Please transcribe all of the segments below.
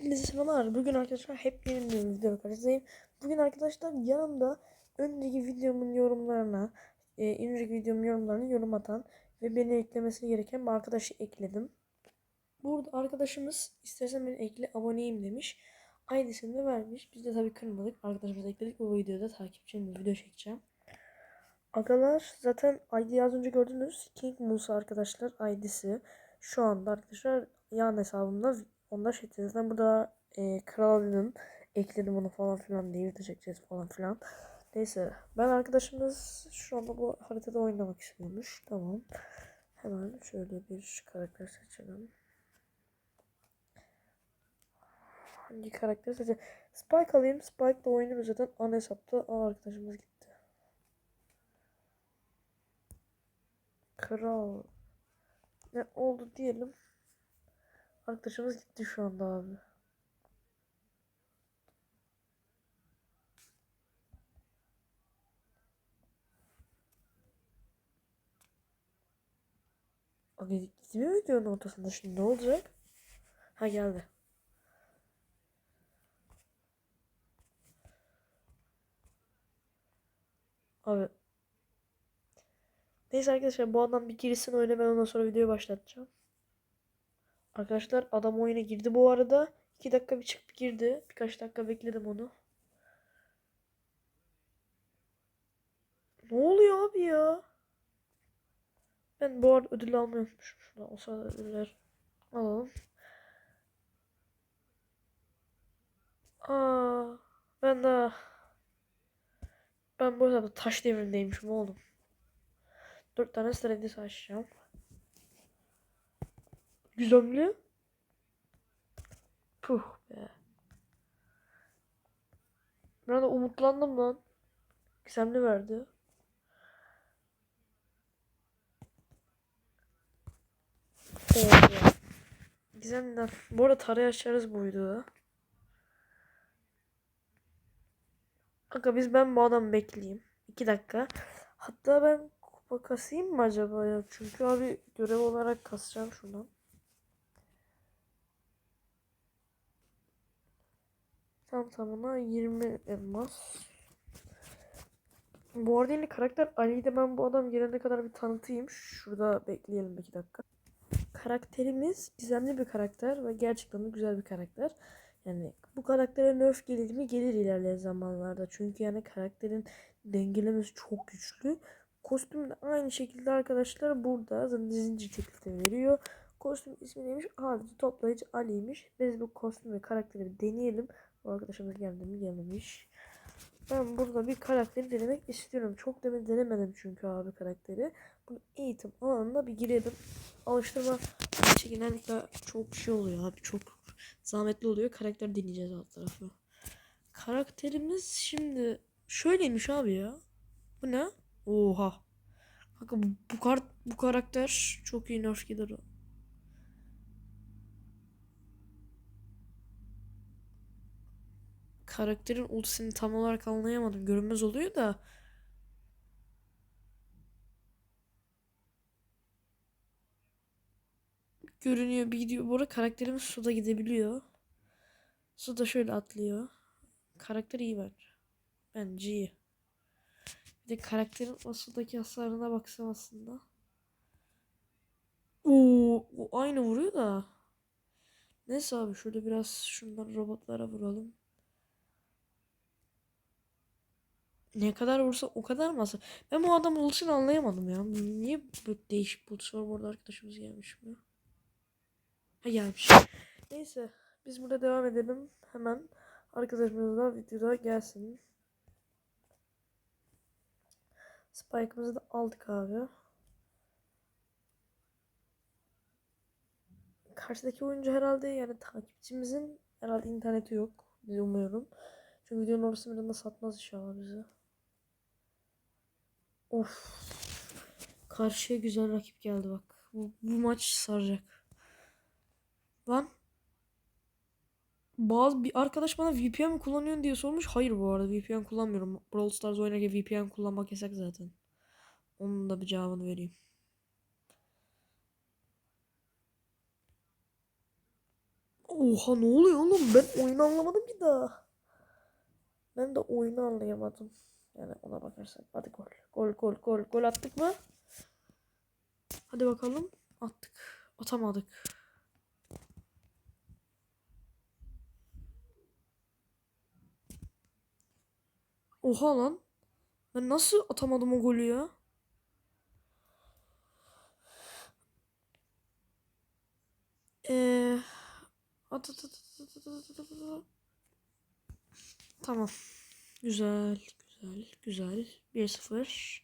Hepinize selamlar. Bugün arkadaşlar hep yeni bir video karşınızdayım. Bugün arkadaşlar yanımda önceki videomun yorumlarına, e, önceki videomun yorumlarını yorum atan ve beni eklemesi gereken bir arkadaşı ekledim. Burada arkadaşımız istersen beni ekle aboneyim demiş. ID'sini de vermiş. Biz de tabii kırmadık. Arkadaşımızı ekledik. Bu videoda takipçimle video çekeceğim. Agalar zaten ID az önce gördünüz. King Musa arkadaşlar ID'si. Şu anda arkadaşlar yan hesabımda onda şeklinde burada e, kralının ekledim onu falan filan diye çekeceğiz falan filan. Neyse ben arkadaşımız şu anda bu haritada oynamak istiyormuş. Tamam. Hemen şöyle bir karakter seçelim. Hangi karakter seçelim? Spike alayım. Spike'la oynuyoruz zaten ana hesapta. Aa arkadaşımız gitti. Kral. Ne oldu diyelim. Arkadaşımız gitti şu anda abi. Abi gitmiyor videonun ortasında şimdi ne olacak? Ha geldi. Abi. Neyse arkadaşlar bu adam bir girsin oyuna ben ondan sonra videoyu başlatacağım. Arkadaşlar adam oyuna girdi bu arada. 2 dakika bir çıkıp girdi. Birkaç dakika bekledim onu. Ne oluyor abi ya? Ben bu arada ödül almayı unutmuşum. Şurada olsa da ödüller alalım. Aa, ben de ben bu arada taş devrindeymişim oğlum. 4 tane stratejisi açacağım. Gizemli. Puh be. Ben de umutlandım lan. Gizemli verdi. Gizemliden. Bu arada tarayı açarız bu videoda. Kanka biz ben bu adamı bekleyeyim. 2 dakika. Hatta ben kupa kasayım mı acaba ya? Çünkü abi görev olarak kasacağım şuradan. Tam tamına 20 elmas. Bu arada yine karakter Ali'yi de ben bu adam gelene kadar bir tanıtayım. Şurada bekleyelim 2 dakika. Karakterimiz gizemli bir karakter ve gerçekten de güzel bir karakter. Yani bu karaktere nerf gelir mi? Gelir ilerleyen zamanlarda. Çünkü yani karakterin dengelemesi çok güçlü. Kostüm de aynı şekilde arkadaşlar burada zincir şekilde veriyor. Kostüm ismi neymiş? Avcı toplayıcı Ali'ymiş. Biz bu kostüm ve karakteri bir deneyelim. Bu arkadaşımız geldi mi gelmemiş. Ben burada bir karakteri denemek istiyorum. Çok demin denemedim çünkü abi karakteri. Bunu eğitim alanına bir girelim. Alıştırma genellikle çok şey oluyor abi. Çok zahmetli oluyor. Karakter deneyeceğiz alt tarafı. Karakterimiz şimdi şöyleymiş abi ya. Bu ne? Oha. Kanka bu, bu, kart, bu karakter çok iyi nerf o. Karakterin ultisini tam olarak anlayamadım. Görünmez oluyor da. Görünüyor bir gidiyor. Bu arada karakterimiz suda gidebiliyor. Suda şöyle atlıyor. Karakter iyi bence. Bence iyi. Bir de karakterin o sudaki hasarına baksam aslında. Oo, aynı vuruyor da. Neyse abi şöyle biraz şundan robotlara vuralım. Ne kadar vursa o kadar hasar? Ben bu adamın ultisini anlayamadım ya. Niye bu değişik ultisi var? Bu arkadaşımız gelmiş mi? Ha gelmiş. Neyse biz burada devam edelim. Hemen arkadaşımız da videoda gelsin. Spike'ımızı da aldık abi. Karşıdaki oyuncu herhalde yani takipçimizin herhalde interneti yok. Biz umuyorum. Çünkü videonun orası birinde satmaz inşallah bizi. Of. Karşıya güzel rakip geldi bak. Bu, bu maç saracak. Lan. Bazı bir arkadaş bana VPN mi kullanıyorsun diye sormuş. Hayır bu arada VPN kullanmıyorum. Brawl Stars oynarken VPN kullanmak yasak zaten. Onun da bir cevabını vereyim. Oha ne oluyor oğlum? Ben oyunu anlamadım ki daha. Ben de oyunu anlayamadım. Yani ona bakarsak. Hadi gol. Gol gol gol. Gol attık mı? Hadi bakalım. Attık. Atamadık. Oha lan. Ben nasıl atamadım o golü ya? At. Tamam. Güzel, güzel, güzel. 1-0.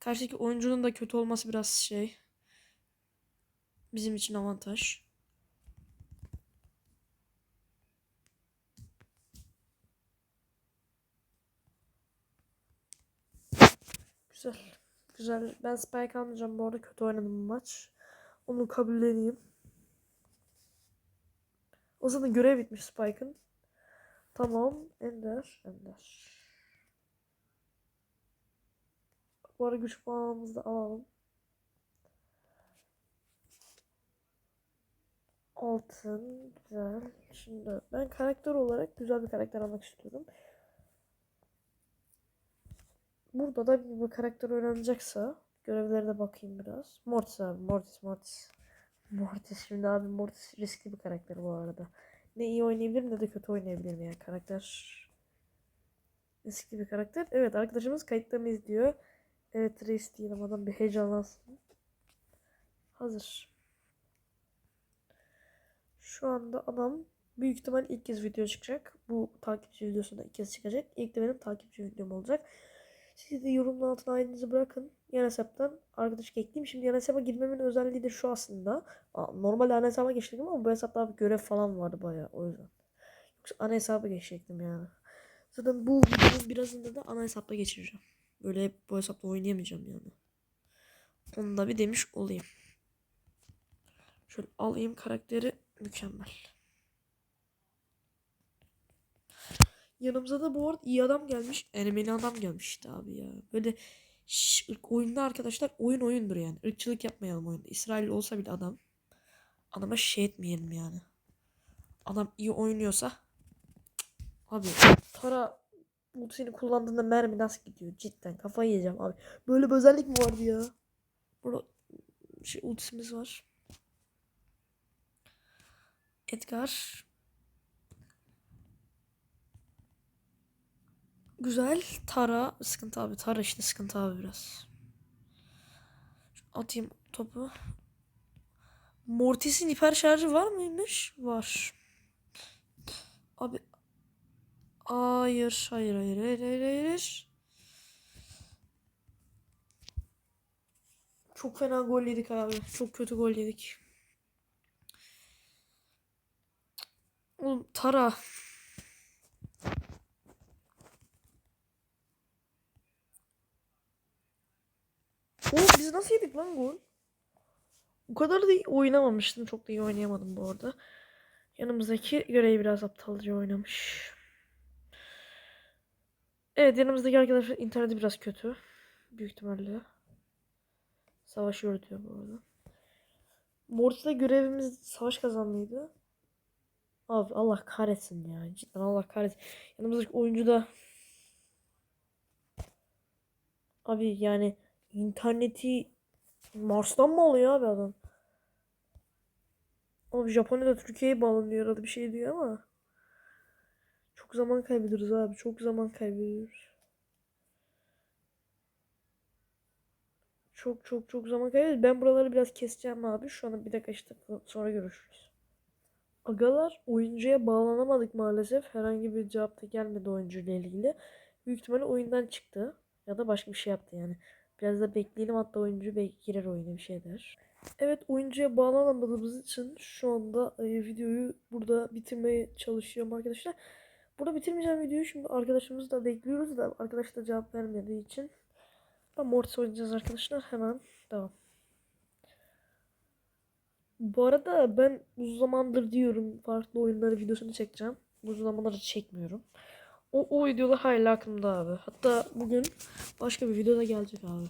Karşıdaki oyuncunun da kötü olması biraz şey. Bizim için avantaj. Güzel. Güzel. Ben spike almayacağım bu arada. Kötü oynadım bu maç. Onu kabulleneyim. O zaman görev bitmiş Spike'ın. Tamam. Ender. Ender. Bu arada güç puanımızı da alalım. Altın. Güzel. Şimdi ben karakter olarak güzel bir karakter almak istiyorum. Burada da bir karakter oynanacaksa görevlere de bakayım biraz. Mortis abi. Mortis. Mortis. Mortis şimdi abi Mortis riskli bir karakter bu arada. Ne iyi oynayabilirim ne de kötü oynayabilirim yani karakter riskli bir karakter. Evet arkadaşımız kayıtta mı izliyor? Evet reis diyelim adam bir heyecanlansın. Hazır. Şu anda adam büyük ihtimal ilk kez video çıkacak. Bu takipçi videosunda ilk kez çıkacak. İlk de benim takipçi videom olacak. Siz de yorumun altına ailenizi bırakın. Yan hesaptan arkadaş ekleyeyim. Şimdi yan hesaba girmemin özelliği de şu aslında. Aa, Normalde ana hesaba geçtim ama bu hesapta bir görev falan vardı bayağı o yüzden. Yoksa ana hesaba geçecektim yani. Zaten bu videonun birazında da ana hesapta geçireceğim. Böyle hep bu hesapta oynayamayacağım yani. Onu da bir demiş olayım. Şöyle alayım karakteri mükemmel. Yanımıza da bu arada iyi adam gelmiş. Ermeni adam gelmişti abi ya. Böyle şş, oyunda arkadaşlar oyun oyundur yani. Irkçılık yapmayalım oyunda. İsrail olsa bile adam. Adama şey etmeyelim yani. Adam iyi oynuyorsa. Abi Tara ultisini kullandığında mermi nasıl gidiyor? Cidden kafayı yiyeceğim abi. Böyle bir özellik mi vardı ya? Burada şey ultisimiz var. Edgar. Güzel. Tara. Sıkıntı abi. Tara işte sıkıntı abi biraz. Atayım topu. Mortis'in hiper şarjı var mıymış? Var. Abi. Hayır. Hayır. Hayır. Hayır. Hayır. hayır. Çok fena gol yedik abi. Çok kötü gol yedik. Oğlum Tara. Oğlum biz nasıl yedik lan gol? O kadar da iyi oynamamıştım. Çok da iyi oynayamadım bu arada. Yanımızdaki görevi biraz aptalca oynamış. Evet yanımızdaki arkadaşlar interneti biraz kötü. Büyük ihtimalle. Savaşıyor diyor bu arada. Mortis'te görevimiz savaş kazanmıydı. Abi Allah kahretsin ya. Cidden Allah kahretsin. Yanımızdaki oyuncu da Abi yani interneti Mars'tan mı alıyor abi adam? Abi Japonya'da Türkiye'ye bağlanıyor arada bir şey diyor ama çok zaman kaybediyoruz abi. Çok zaman kaybediyoruz. Çok çok çok zaman kaybediyoruz. Ben buraları biraz keseceğim abi. Şu an bir dakika işte sonra görüşürüz. Agalar oyuncuya bağlanamadık maalesef. Herhangi bir cevap da gelmedi oyuncuyla ilgili. Büyük ihtimalle oyundan çıktı. Ya da başka bir şey yaptı yani. Biraz da bekleyelim hatta oyuncu belki girer oyuna bir şey der. Evet oyuncuya bağlanamadığımız için şu anda e, videoyu burada bitirmeye çalışıyorum arkadaşlar. Burada bitirmeyeceğim videoyu şimdi arkadaşımızı da bekliyoruz da arkadaş da cevap vermediği için. Ben Mortis oynayacağız arkadaşlar hemen devam. Bu arada ben uzun zamandır diyorum farklı oyunları videosunu çekeceğim. Uzun zamandır çekmiyorum. O, o videolar hala aklımda abi. Hatta bugün başka bir videoda gelecek abi.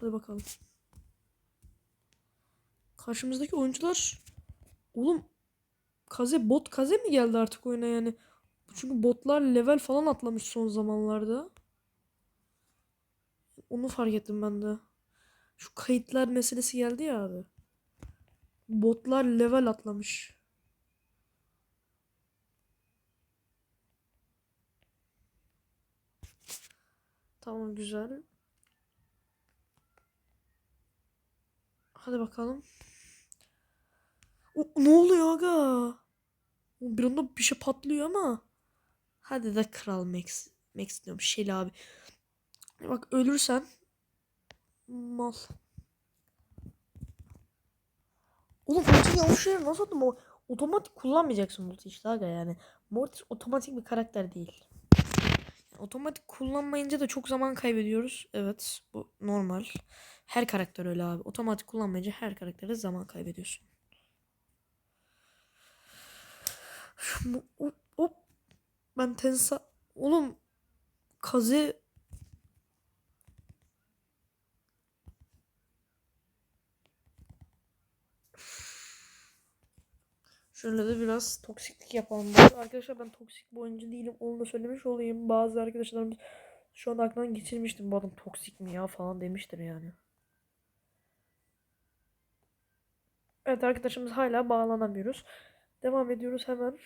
Hadi bakalım. Karşımızdaki oyuncular oğlum Kaze bot Kaze mi geldi artık oyuna yani? Çünkü botlar level falan atlamış son zamanlarda. Onu fark ettim ben de. Şu kayıtlar meselesi geldi ya abi. Botlar level atlamış. Tamam güzel. Hadi bakalım. Ne oluyor aga? Bir anda bir şey patlıyor ama. Hadi de Kral Max. Max diyorum. Şeli abi. Bak ölürsen. Mal. Oğlum ulti yanlış yere nasıl attım o? Otomatik kullanmayacaksın ulti işte aga yani. Mortis otomatik bir karakter değil. Yani otomatik kullanmayınca da çok zaman kaybediyoruz. Evet bu normal. Her karakter öyle abi. Otomatik kullanmayınca her karakterde zaman kaybediyorsun. Şu, hop, hop. Ben tensa... Oğlum Kaze Şöyle de biraz toksiklik yapalım. Arkadaşlar ben toksik bir oyuncu değilim. Onu da söylemiş olayım. Bazı arkadaşlarımız şu an aklından geçirmiştim. Bu adam toksik mi ya falan demiştir yani. Evet arkadaşımız hala bağlanamıyoruz. Devam ediyoruz hemen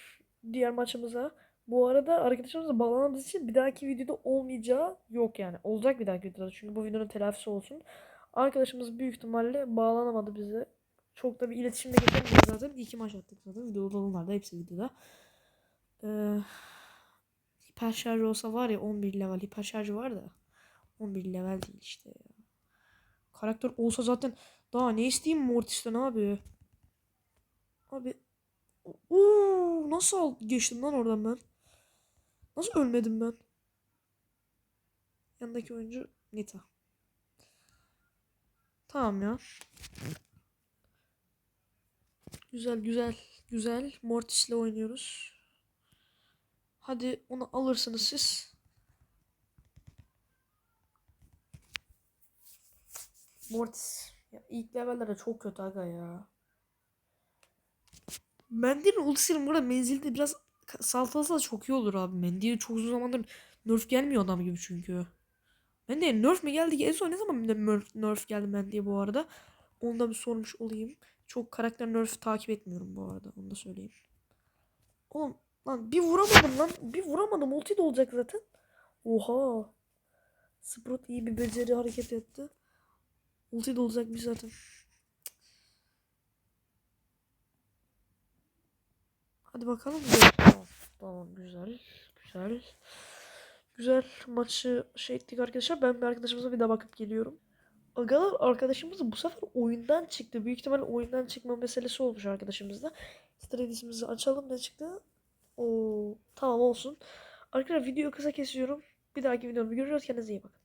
diğer maçımıza. Bu arada arkadaşımızla bağlanamamız için bir dahaki videoda olmayacağı yok yani. Olacak bir dahaki videoda çünkü bu videonun telafisi olsun. Arkadaşımız büyük ihtimalle bağlanamadı bize. Çok da bir iletişimde geçemedik zaten. İki maç attık zaten. Videoda onlar da hepsi videoda. Ee, hiper şarj olsa var ya 11 level hiper şarjı var da 11 level değil işte ya. Karakter olsa zaten daha ne isteyeyim Mortis'ten abi. Abi Uuu nasıl geçtim lan oradan ben? Nasıl ölmedim ben? Yanındaki oyuncu Nita. Tamam ya. Güzel güzel güzel. Mortis'le oynuyoruz. Hadi onu alırsınız siz. Mortis. Ya ilk levellerde çok kötü aga ya. Mendil'in ultisinin burada menzilde biraz saltalasa da çok iyi olur abi. Mendil'e çok uzun zamandır nerf gelmiyor adam gibi çünkü. Mendil'e nerf mi geldi ki? En son ne zaman nerf, nerf geldi Mendil'e bu arada? Onu da bir sormuş olayım. Çok karakter nerf takip etmiyorum bu arada. Onu da söyleyeyim. Oğlum lan bir vuramadım lan. Bir vuramadım. Ulti de olacak zaten. Oha. Sprout iyi bir beceri hareket etti. Ulti de olacakmış zaten. Hadi bakalım. Tamam, tamam güzel. Güzel. Güzel maçı şey ettik arkadaşlar. Ben bir arkadaşımıza bir daha bakıp geliyorum. Agalar arkadaşımız bu sefer oyundan çıktı. Büyük ihtimalle oyundan çıkma meselesi olmuş arkadaşımızda. Stratejimizi açalım ne çıktı? Oo, tamam olsun. Arkadaşlar videoyu kısa kesiyorum. Bir dahaki videoda görüşürüz. Kendinize iyi bakın.